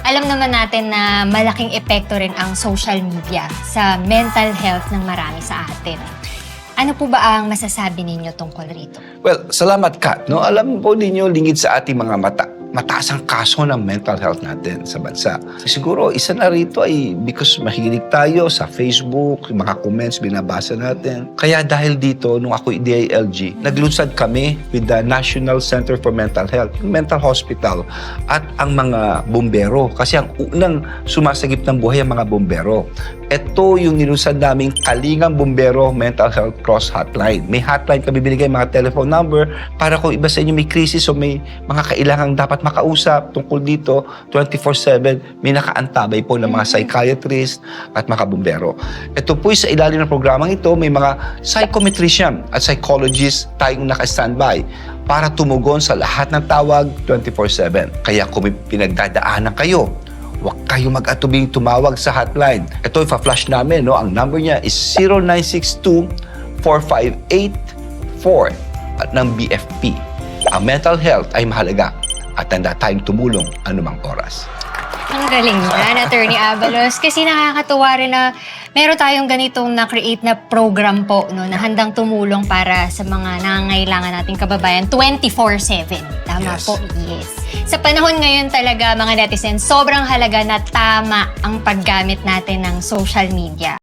Alam naman natin na malaking epekto rin ang social media sa mental health ng marami sa atin. Ano po ba ang masasabi ninyo tungkol rito? Well, salamat Kat. No? Alam po ninyo, lingid sa ating mga mata. Mataas ang kaso ng mental health natin sa bansa. Siguro, isa na rito ay because mahilig tayo sa Facebook, mga comments binabasa natin. Kaya dahil dito, nung ako DILG, naglunsad kami with the National Center for Mental Health, yung mental hospital, at ang mga bombero. Kasi ang unang sumasagip ng buhay ang mga bombero. Ito yung nilunsad naming Kalingang Bombero Mental Health Cross Hotline. May hotline kami binigay, mga telephone number, para kung iba sa inyo may krisis o may mga kailangang dapat makausap tungkol dito, 24-7, may nakaantabay po ng mga psychiatrist at mga bombero. Ito po sa ilalim ng programang ito, may mga psychometrician at psychologist tayong naka-standby para tumugon sa lahat ng tawag 24-7. Kaya kung may pinagdadaanan kayo, Huwag kayo mag-atubing tumawag sa hotline. Ito, ipa-flash namin, no? Ang number niya is 0962-458-4 at ng BFP. Ang mental health ay mahalaga at tanda tayong tumulong anumang oras. Ang galing yan, Attorney Abalos. Kasi nakakatuwa rin na meron tayong ganitong na-create na program po no, na handang tumulong para sa mga nangangailangan nating kababayan 24-7. Tama Yes. po, yes. Sa panahon ngayon talaga, mga netizens, sobrang halaga na tama ang paggamit natin ng social media.